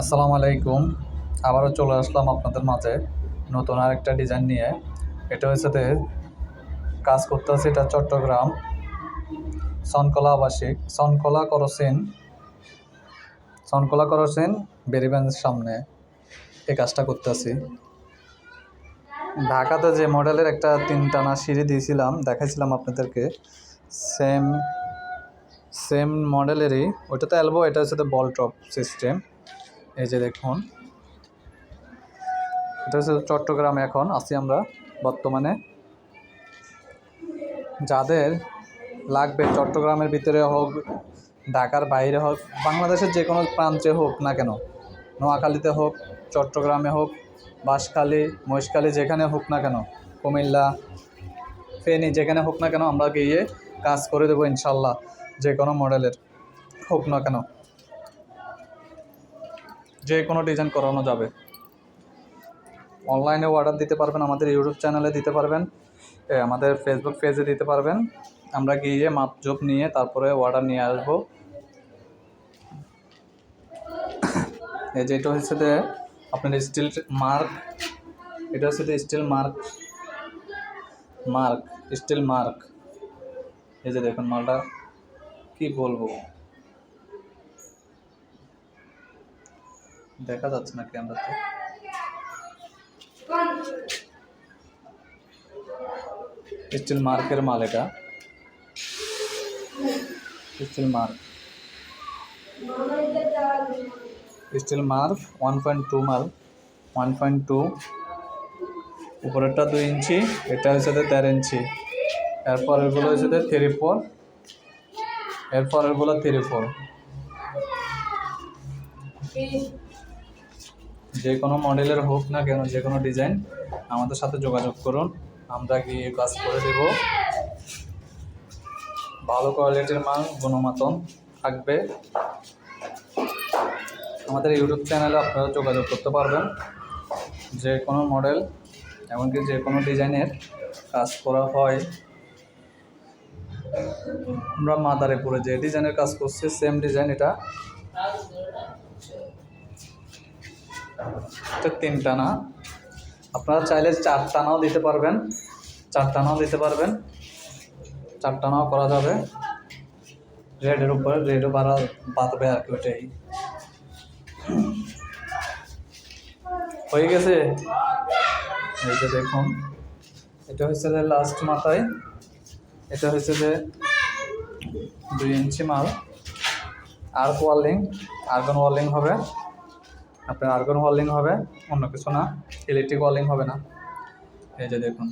আসসালামু আলাইকুম। আবারও চলে আসলাম আপনাদের মাঝে নতুন আরেকটা ডিজাইন নিয়ে। এটা হচ্ছে কাজ করতে হচ্ছে এটা চট্টগ্রাম সনকলা আবাসিক, সনকলা করসিন সনকলা করসিন বেরিবেঞ্জের সামনে এই কাজটা করতে করতেছি। ঢাকাতে যে মডেলের একটা তিন টানা সিঁড়ি দিয়েছিলাম, দেখাইছিলাম আপনাদেরকে। সেম সেম মডেলেরই ওটা তো অ্যালবো, এটা হচ্ছে বল টপ সিস্টেম এই যে দেখুন, এটা হচ্ছে চট্টগ্রামে এখন, আছি আমরা বর্তমানে। যাদের লাগবে চট্টগ্রামের ভিতরে হোক, ঢাকার বাইরে হোক, বাংলাদেশের যে কোনো প্রান্তে হোক না কেন, নোয়াখালীতে হোক, চট্টগ্রামে হোক, বাঁশখালী, মহেশখালী, যেখানে হোক না কেন, কুমিল্লা, ফেনী, যেখানে হোক না কেন, আমরা গিয়ে কাজ করে দেবো ইনশাল্লাহ, যে কোনো মডেলের, হোক না কেন। যে কোনো ডিজাইন করানো যাবে। অনলাইনে অর্ডার দিতে পারবেন, আমাদের ইউটিউব চ্যানেলে দিতে পারবেন আমাদের ফেসবুক পেজে দিতে পারবেন। আমরা গিয়ে মাপজোপ নিয়ে তারপরে অর্ডার নিয়ে আসব। এই যে এটা হচ্ছে যে আপনার স্টিল মার্ক এটা হচ্ছে যে steel mark mark steel mark এই যে দেখুন মালটা, কি বলব? দেখা যাচ্ছে না ক্যামেরাতে। স্টিল মার্কের মাল এটা। Steel mark. Steel mark one point two মাল। ওয়ান পয়েন্ট টু উপরেরটা দুই ইঞ্চি, এটা হচ্ছে দেড় ইঞ্চি। এরপর এগুলো হচ্ছে থ্রি ফোর এরপর এগুলো থ্রি ফোর যে কোনো মডেলের হোক না কেন, যে কোনো ডিজাইন আমাদের সাথে যোগাযোগ করুন। আমরা গিয়ে কাজ করে দেব। ভালো কোয়ালিটির মাল, গুণমাতন থাকবে। আমাদের ইউটিউব চ্যানেলে আপনারা যোগাযোগ করতে পারবেন। যে কোনো মডেল, এমনকি যে কোনো ডিজাইনের কাজ করা হয়। আমরা মাদারীপুরে যে ডিজাইনের কাজ করছি, সেম ডিজাইন এটা। এটা তিন টানা আপনারা চাইলে চার টানাও দিতে পারবেন। চার টানাও দিতে পারবেন। চার টানাও করা যাবে। রেডের উপরে, রেডও বাড়া, বাঁধবে আর কি ওটাই হয়ে গেছে? এই যে দেখুন, এটা হচ্ছে যে লাস্ট মাথায়। এটা হচ্ছে যে দুই ইঞ্চি মাল। আর্ক ওয়ার্লিং আর্গন ওয়ার্লিং হবে। আপনার আর কোনো ওয়ার্লিং হবে, অন্য কিছু না ইলেকট্রিক ওয়ার্লিং হবে না। এই যে দেখুন।